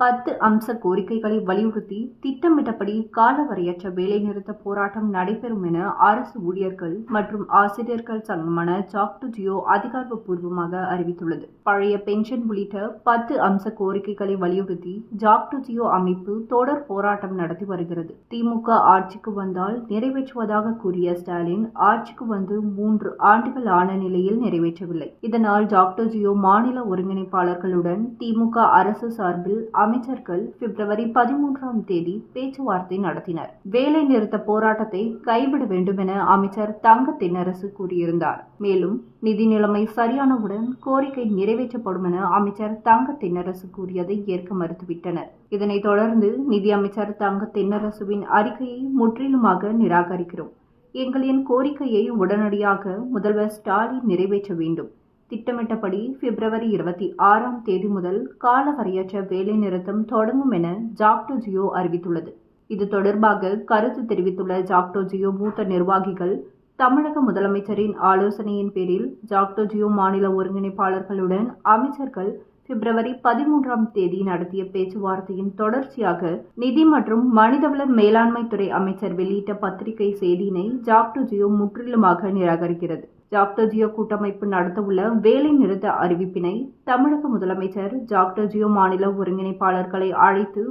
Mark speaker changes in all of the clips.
Speaker 1: பத்து அம்ச கோரிக்கைகளை வலியுறுத்தி திட்டமிட்டபடி காலவரையற்ற வேலைநிறுத்த போராட்டம் நடைபெறும் என அரசு ஊழியர்கள் மற்றும் ஆசிரியர்கள் சங்கமான சாக் டு ஜியோ அதிகாரப்பூர்வமாக அறிவித்துள்ளது. பழைய பென்ஷன் உள்ளிட்ட பத்து அம்ச கோரிக்கைகளை வலியுறுத்தி ஜாக் டு ஜியோ அமைப்பு தொடர் போராட்டம் நடத்தி வருகிறது. திமுக ஆட்சிக்கு வந்தால் நிறைவேற்றுவதாக கூறிய ஸ்டாலின் ஆட்சிக்கு வந்து மூன்று ஆண்டுகள் ஆன நிலையில் நிறைவேற்றவில்லை. இதனால் ஜாக்டோ ஜியோ மாநில ஒருங்கிணைப்பாளர்களுடன் திமுக அரசு சார்பில் அமைச்சர்கள் பிப்ரவரி பதிமூன்றாம் தேதி பேச்சுவார்த்தை நடத்தினர். வேலை நிறுத்த போராட்டத்தை கைவிட வேண்டும் என அமைச்சர் தங்க தென்னரசு கூறியிருந்தார். மேலும் நிதி நிலைமை சரியானவுடன் கோரிக்கை நிறைவேற்றப்படும் என அமைச்சர் தங்க தென்னரசு கூறியதை ஏற்க மறுத்துவிட்டனர். இதனைத் தொடர்ந்து நிதி அமைச்சர் தங்க தென்னரசுவின் அறிக்கையை முற்றிலுமாக நிராகரிக்கிறோம். எங்களின் கோரிக்கையை உடனடியாக முதல்வர் ஸ்டாலின் நிறைவேற்ற வேண்டும். திட்டமிட்டபடி பிப்ரவரி இருபத்தி ஆறாம் தேதி முதல் காலவரையற்ற வேலைநிறுத்தம் தொடங்கும் என ஜாக்டோ ஜியோ அறிவித்துள்ளது. இது தொடர்பாக கருத்து தெரிவித்துள்ள ஜாக்டோ ஜியோ மூத்த நிர்வாகிகள் தமிழக முதலமைச்சரின் ஆலோசனையின் பேரில் ஜாக்டோ ஜியோ மாநில ஒருங்கிணைப்பாளர்களுடன் அமைச்சர்கள் பிப்ரவரி பதிமூன்றாம் தேதி நடத்திய பேச்சுவார்த்தையின் தொடர்ச்சியாக நிதி மற்றும் மனிதவள மேலாண்மை துறை அமைச்சர் வெளியிட்ட பத்திரிகை செய்தியினை ஜாக்டோ ஜியோ முற்றிலுமாக நிராகரிக்கிறது. ஜாக்டோஜியோ கூட்டமைப்பு நடத்தவுள்ள வேலை நிறுத்த அறிவிப்பினை தமிழக முதலமைச்சர் ஜாக்டோஜியோ மாநில ஒருங்கிணைப்பாளர்களை அழைத்து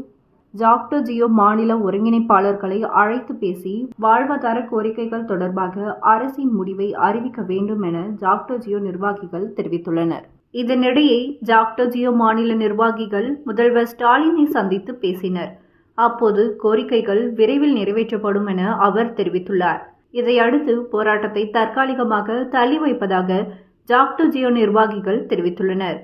Speaker 1: ஜாக்டோஜியோ மாநில ஒருங்கிணைப்பாளர்களை அழைத்து பேசி வாழ்வாதார கோரிக்கைகள் தொடர்பாக அரசின் முடிவை அறிவிக்க வேண்டும் என ஜாக்டோஜியோ நிர்வாகிகள் தெரிவித்துள்ளனர். இதனிடையே ஜாக்டோ ஜியோ மாநில நிர்வாகிகள் முதல்வர் ஸ்டாலினை சந்தித்து பேசினர். அப்போது கோரிக்கைகள் விரைவில் நிறைவேற்றப்படும் என அவர் தெரிவித்துள்ளார். இதையடுத்து போராட்டத்தை தற்காலிகமாக தள்ளி வைப்பதாக ஜாக்டோ ஜியோ நிர்வாகிகள் தெரிவித்துள்ளனர்.